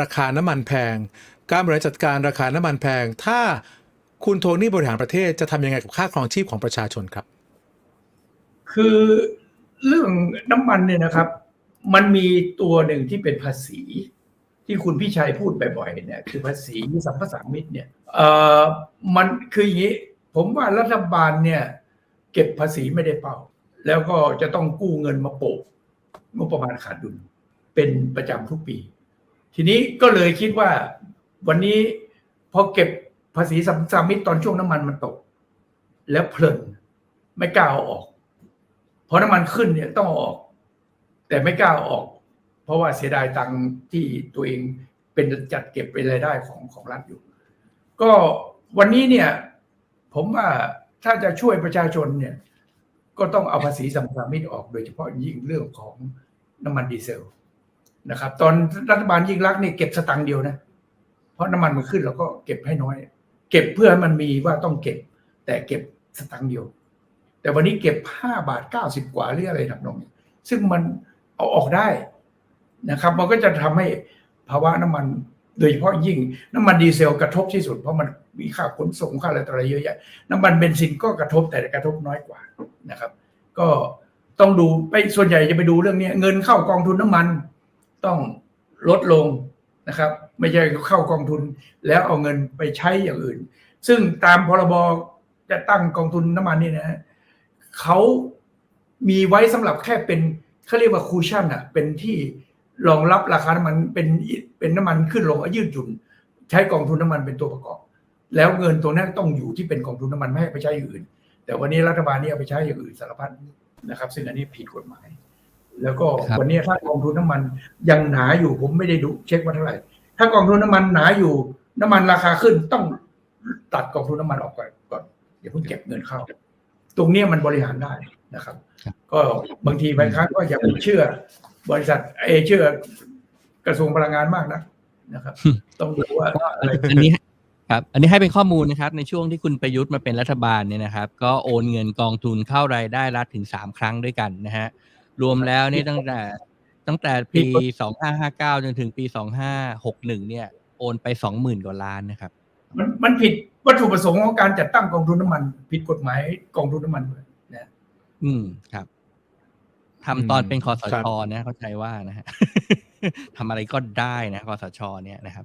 ราคาน้ำมันแพง การบริหารจัดการราคาน้ำมันแพง ถ้าคุณโทนี่บริหารประเทศจะทำยังไงกับค่าครองชีพของประชาชนครับ คือเรื่องน้ำมันเนี่ยนะครับ มันมีตัวหนึ่งที่เป็นภาษี ที่คุณพี่ชัยพูดบ่อยๆเนี่ยคือภาษีสัมปทานมิตรเนี่ยเอ่อมันคืออย่างนี้ ผมว่ารัฐบาลเนี่ย เก็บภาษีไม่ได้เป้าแล้วก็จะต้องกู้เงินมาโปะงบประมาณขาดดุลเป็นประจำทุกปี ทีนี้ก็เลยคิดว่า วันนี้พอเก็บภาษีสัมปทามิตตอนช่วงน้ำมันมันตก แล้วเพลินไม่กล้าเอาออกพอน้ำมันขึ้นเนี่ยต้องอออก แต่ไม่กล้าออก เพราะว่าเสียดายตังค์ที่ตัวเองเป็นจัดเก็บเป็นรายได้ของของรัฐอยู่ ก็วันนี้เนี่ย ผมว่าถ้าจะช่วยประชาชนเนี่ย ก็ต้องเอาภาษีสัมปทามิตออก โดยเฉพาะยิ่งเรื่องของน้ำมันดีเซล นะครับ ตอนรัฐบาลยิ่งรักเนี่ยเก็บสตังค์เดียวนะ เพราะน้ำมันมันขึ้นเราก็เก็บให้น้อย เก็บเพื่อให้มันมีว่าต้องเก็บ แต่เก็บสตังค์เดียว แต่วันนี้เก็บห้าบาทเก้าสิบกว่าหรืออะไรทำนองนี้ซึ่งมันเอาออกได้นะครับ มันก็จะทำให้ภาวะน้ำมันโดยเฉพาะยิ่งน้ำมันดีเซลกระทบที่สุด เพราะมันมีค่าขนส่งค่าอะไรต่ออะไรเยอะแยะน้ำมันเบนซินก็กระทบแต่กระทบน้อยกว่านะครับ ก็ต้องดูไปส่วนใหญ่จะไปดูเรื่องนี้เงินเข้ากองทุนน้ำมัน ต้องลดลงนะครับ ไม่ใช่เข้ากองทุนแล้วเอาเงินไปใช้อย่างอื่น ซึ่งตามพรบจะตั้งกองทุนน้ำมันนี่นะฮะเขามีไว้สำหรับแค่เป็นเขาเรียกว่าคูชั่นอะเป็นที่รองรับราคาน้ำมันเป็นเป็นน้ำมันขึ้นลงยืดหยุ่น ใช้กองทุนน้ำมันเป็นตัวประกอบ แล้วเงินตัวนั้นต้องอยู่ที่เป็นกองทุนน้ำมันไม่ให้ไปใช้อย่างอื่น แต่วันนี้รัฐบาลนี่เอาไปใช้อย่างอื่นสารพัดนะครับ ซึ่งอันนี้ผิดกฎหมาย แล้วก็ครับวันนี้ถ้ากองทุนน้ำมันยังหนาอยู่ผมไม่ได้ดูเช็คว่าเท่าไหร่ ถ้ากองทุนน้ำมันหนาอยู่ น้ำมันราคาขึ้นต้องตัดกองทุนน้ำมันออกก่อนก่อนอย่าเพิ่งเก็บเงินเข้า ตรงเนี้ยมันบริหารได้นะครับครับ ก็บางทีบางครั้งก็อย่าไปเชื่อ บริษัทเอยเชื่อกระทรวงพลังงานมากนะนะครับ ต้องดูว่าอะไรอันนี้ครับอันนี้ให้เป็นข้อมูลนะครับในช่วงที่คุณประยุทธ์มาเป็นรัฐบาลเนี่ยนะครับ ก็โอนเงินกองทุนเข้ารายได้รัฐถึงสามครั้งด้วยกันนะฮะ รวมแล้วนี่ตั้งแต่ ตั้งแต่ปีสองห้าห้าเก้าจนถึงปีสองห้าหกหนึ่งเนี่ย โอนไปสองหมื่นกว่าล้านนะครับ มันมันผิดวัตถุประสงค์ของการจัดตั้งกองทุนน้ำมัน ผิดกฎหมายกองทุนน้ำมันด้วยนะอืมครับทำตอนเป็นคอสครัชบนะเข้าใจว่านะฮะทำอะไรก็ได้นะคอสชเนี่ยนะครับ